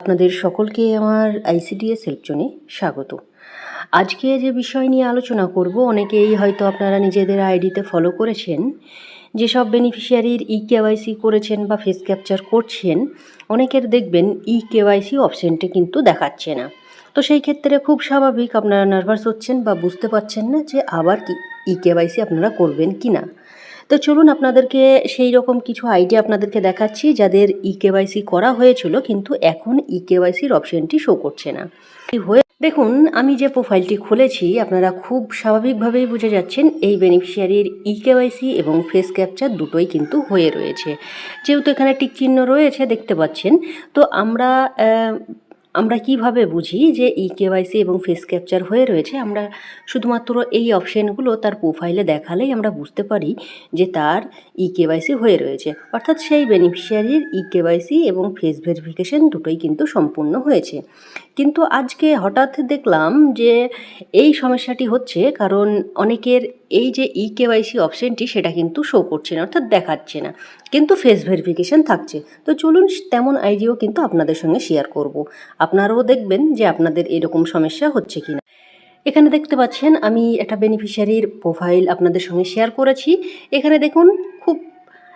আপনাদের সকলকে আমার আইসিডিএস হেল্পজনে স্বাগত। আজকে যে বিষয় নিয়ে আলোচনা করব, অনেকেই হয়তো আপনারা নিজেদের আইডিতে ফলো করেছেন যেসব বেনিফিশিয়ারির ই কেওয়াইসি করেছেন বা ফেস ক্যাপচার করছেন, অনেকের দেখবেন ই কেওয়াইসি অপশানটি কিন্তু দেখাচ্ছে না। তো সেই ক্ষেত্রে খুব স্বাভাবিক আপনারা নার্ভাস হচ্ছেন বা বুঝতে পারছেন না যে আবার কি ই কেওয়াইসি আপনারা করবেন কি না তো চলুন আপনাদেরকে সেই রকম কিছু আইডিয়া আপনাদেরকে দেখাচ্ছি, যাদের ই কেওয়াইসি করা হয়েছিল, কিন্তু এখন ই কেওয়াইসির অপশনটি শো করছে না। হয়ে দেখুন, আমি যে প্রোফাইলটি খুলেছি, আপনারা খুব স্বাভাবিকভাবেই বুঝে যাচ্ছেন, এই বেনিফিশিয়ারির ই কেওয়াইসি এবং ফেস ক্যাপচার দুটোই কিন্তু হয়ে রয়েছে। যেহেতু এখানে টিক চিহ্ন রয়েছে, দেখতে পাচ্ছেন, তো আমরা আমরা কীভাবে বুঝি যে ই কেওয়াইসি এবং ফেস ক্যাপচার হয়ে রয়েছে? আমরা শুধুমাত্র এই অপশানগুলো তার প্রোফাইলে দেখালেই আমরা বুঝতে পারি যে তার ই কেওয়াইসি হয়ে রয়েছে। অর্থাৎ সেই বেনিফিশিয়ারির ই কেওয়াইসি এবং ফেস ভেরিফিকেশন দুটোই কিন্তু সম্পূর্ণ হয়েছে। কিন্তু আজকে হঠাৎ দেখলাম যে এই সমস্যাটি হচ্ছে কারণ অনেকের এই যে ই কেওয়াইসি অপশানটি সেটা কিন্তু শো করছে না, অর্থাৎ দেখাচ্ছে না। কিন্তু ফেস ভেরিফিকেশান থাকছে। তো চলুন তেমন আইডিও কিন্তু আপনাদের সঙ্গে শেয়ার করব। আপনারাও দেখবেন যে আপনাদের এরকম সমস্যা হচ্ছে কি না এখানে দেখতে পাচ্ছেন, আমি একটা বেনিফিশিয়ারির প্রোফাইল আপনাদের সঙ্গে শেয়ার করেছি। এখানে দেখুন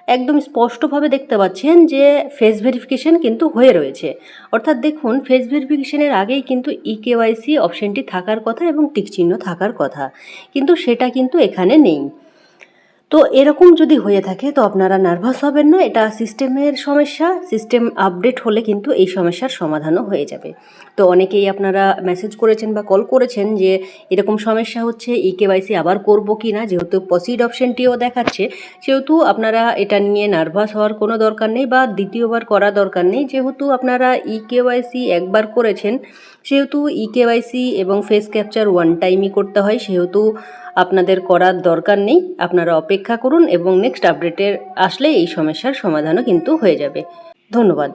একদম স্পষ্টভাবে দেখতে পাচ্ছেন যে ফেস ভেরিফিকেশান কিন্তু হয়ে রয়েছে। অর্থাৎ দেখুন ফেস ভেরিফিকেশানের আগেই কিন্তু ই কেওয়াইসি অপশনটি থাকার কথা এবং টিকচিহ্ন থাকার কথা। কিন্তু সেটা কিন্তু এখানে নেই। তো এরকম যদি হয়ে থাকে, তো আপনারা নার্ভাস হবেন না। এটা সিস্টেমের সমস্যা। সিস্টেম আপডেট হলে কিন্তু এই সমস্যার সমাধানও হয়ে যাবে। তো অনেকেই আপনারা মেসেজ করেছেন বা কল করেছেন যে, এরকম সমস্যা হচ্ছে ই কেওয়াইসি আবার করব কি না? যেহেতু প্রসিড অপশনটিও দেখাচ্ছে, সেহেতু আপনারা এটা নিয়ে নার্ভাস হওয়ার কোনো দরকার নেই বা দ্বিতীয়বার করা দরকার নেই। যেহেতু আপনারা ই কেওয়াইসি একবার করেছেন সেহেতু ই কেওয়াইসি এবং ফেস ক্যাপচার ওয়ান টাইমই করতে হয়, সেহেতু আপনাদের করার দরকার নেই। আপনারা অপেক্ষা করুন এবং নেক্সট আপডেটের আসলে এই সমস্যার সমাধানও কিন্তু হয়ে যাবে। ধন্যবাদ।